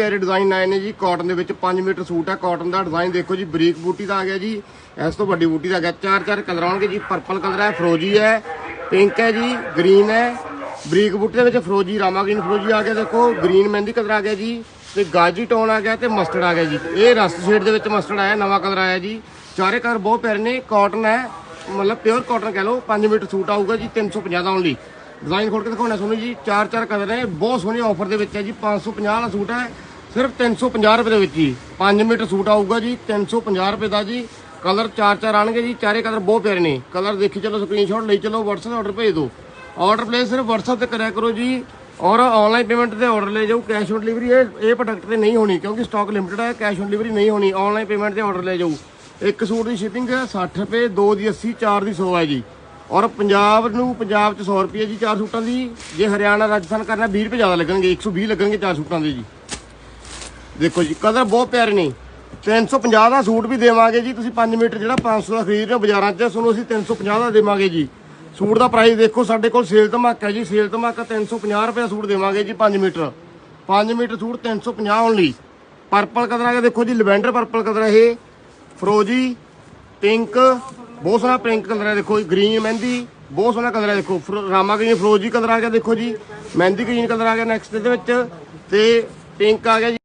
ਪਿਆਰੇ ਡਿਜ਼ਾਈਨ ਆਏ ਨੇ ਜੀ। ਕਾਟਨ ਦੇ ਵਿੱਚ 5 ਮੀਟਰ ਸੂਟ ਹੈ ਕਾਟਨ ਦਾ ਡਿਜ਼ਾਈਨ ਦੇਖੋ ਜੀ, ਬਰੀਕ ਬੂਟੀ ਦਾ ਆ ਗਿਆ ਜੀ। ਇਸ ਤੋਂ ਵੱਡੀ ਬੂਟੀ ਦਾ ਆ ਗਿਆ। ਚਾਰ ਚਾਰ ਕਲਰ ਆਉਣਗੇ ਜੀ। ਪਰਪਲ ਕਲਰ ਹੈ ਫਰੋਜੀ ਹੈ ਪਿੰਕ ਹੈ ਜੀ ਗ੍ਰੀਨ ਹੈ ਬਰੀਕ ਬੂਟੀ ਦੇ ਵਿੱਚ ਫਰੋਜੀ ਰਾਮਾ ਗ੍ਰੀਨ ਫਰੋਜੀ ਆ ਗਿਆ। ਦੇਖੋ ਗ੍ਰੀਨ ਮਹਿੰਦੀ ਕਲਰ ਆ ਗਿਆ ਜੀ। ਤੇ ਗਾਜੀ ਟੋਨ ਆ ਗਿਆ ਤੇ ਮਸਟਰਡ ਆ ਗਿਆ ਜੀ। ਇਹ ਰਸਟ ਸ਼ੇਡ ਦੇ ਵਿੱਚ ਮਸਟਰਡ ਆਇਆ, ਨਵਾਂ ਕਲਰ ਆਇਆ ਜੀ। ਚਾਰੇ ਕਲਰ ਬਹੁਤ ਪਿਆਰੇ ਨੇ। ਕਾਟਨ ਹੈ, ਮਤਲਬ ਪਿਓਰ ਕਾਟਨ ਕਹਿ ਲਓ। 5 ਮੀਟਰ ਸੂਟ ਆਊਗਾ ਜੀ 350 ਦਾ ਓਨਲੀ ਡਿਜ਼ਾਈਨ ਖੋਲ ਕੇ ਦਿਖਾਉਣਾ ਤੁਹਾਨੂੰ ਜੀ। ਚਾਰ ਚਾਰ ਕਲਰ ਨੇ। ਬਹੁਤ ਸੋਹਣੇ ਆਫਰ ਦੇ ਵਿੱਚ ਹੈ ਜੀ। 550 ਵਾਲਾ ਸੂਟ ਹੈ। ਸਿਰਫ 350 ਰੁਪਏ ਦੇ ਵਿੱਚ ਜੀ। 5 ਮੀਟਰ ਸੂਟ ਆਊਗਾ ਜੀ 350 ਰੁਪਏ ਦਾ ਜੀ। ਕਲਰ ਚਾਰ ਚਾਰ ਆਣਗੇ ਜੀ, ਚਾਰੇ ਕਲਰ ਬਹੁਤ ਪਿਆਰੇ ਨੇ। ਕਲਰ ਦੇਖੀ ਚਲੋ ਸਕਰੀਨਸ਼ਾਟ ਲਈ ਚਲੋ, WhatsApp ਆਰਡਰ ਭੇਜ ਦਿਓ। ਆਰਡਰ ਪਲੇਸ ਸਿਰਫ WhatsApp ਤੇ ਕਰਿਆ ਕਰੋ ਜੀ। ਔਰ ਆਨਲਾਈਨ ਪੇਮੈਂਟ ਤੇ ਆਰਡਰ ਲੈ ਜਾਓ ਕੈਸ਼ ਔਨ ਡਿਲੀਵਰੀ ਇਹ ਇਹ ਪ੍ਰੋਡਕਟ ਤੇ ਨਹੀਂ ਹੋਣੀ, ਕਿਉਂਕਿ ਸਟਾਕ ਲਿਮਿਟਡ ਹੈ ਕੈਸ਼ ਔਨ ਡਿਲੀਵਰੀ ਨਹੀਂ ਹੋਣੀ। ਆਨਲਾਈਨ ਪੇਮੈਂਟ ਤੇ ਆਰਡਰ ਲੈ ਜਾਓ। ਇੱਕ ਸੂਟ ਦੀ ਸ਼ਿਪਿੰਗ ਹੈ 60 ਰੁਪਏ, ਦੋ ਦੀ 80 ਚਾਰ ਦੀ 100 ਹੈ ਜੀ। ਔਰ ਪੰਜਾਬ ਨੂੰ, ਪੰਜਾਬ ਚ 100 ਰੁਪਏ ਜੀ ਚਾਰ ਸੂਟਾਂ ਦੀ। ਜੇ ਹਰਿਆਣਾ, ਰਾਜਸਥਾਨ ਕਰਨਾ 20 ਰੁਪਏ ਜ਼ਿਆਦਾ ਲੱਗਣਗੇ 120 ਲੱਗਣਗੇ ਚਾਰ ਸੂਟਾਂ ਦੇ ਜੀ। ਦੇਖੋ ਜੀ, ਕਲਰ ਬਹੁਤ ਪਿਆਰੇ ਨੇ। 350 ਦਾ ਸੂਟ ਵੀ ਦੇਵਾਂਗੇ ਜੀ। ਤੁਸੀਂ 5 ਮੀਟਰ ਜਿਹੜਾ 500 ਦਾ ਖਰੀਦ ਰਹੇ ਹੋ ਬਾਜ਼ਾਰਾਂ 'ਚ, ਤੁਹਾਨੂੰ ਅਸੀਂ 350 ਦਾ ਦੇਵਾਂਗੇ ਜੀ। ਸੂਟ ਦਾ ਪ੍ਰਾਈਸ ਦੇਖੋ, ਸਾਡੇ ਕੋਲ ਸੇਲ ਧਮਾਕਾ ਹੈ ਜੀ। ਸੇਲ ਧਮਾਕਾ 350 ਰੁਪਏ ਦਾ ਸੂਟ ਦੇਵਾਂਗੇ ਜੀ 5 metre. 5 metre suit 350 only purple colour ਆ ਗਿਆ ਦੇਖੋ ਜੀ ਲਵੈਂਡਰ ਪਰਪਲ ਕਲਰ ਇਹ। ਫਰੋਜੀ ਪਿੰਕ ਬਹੁਤ ਸੋਹਣਾ ਪਿੰਕ ਕਲਰ ਹੈ, ਦੇਖੋ ਗ੍ਰੀਨ ਮਹਿੰਦੀ, ਬਹੁਤ ਸੋਹਣਾ ਕਲਰ ਹੈ, ਦੇਖੋ। ਫਰ- ਰਾਮਾ ਗ੍ਰੀਨ ਫਰੋਜੀ ਕਲਰ ਆ ਗਿਆ, ਦੇਖੋ ਜੀ। ਮਹਿੰਦੀ ਗ੍ਰੀਨ ਕਲਰ ਆ ਗਿਆ ਨੈਕਸਟ ਦੇ ਵਿੱਚ। ਤੇ ਪਿੰਕ ਆ ਗਿਆ ਜੀ।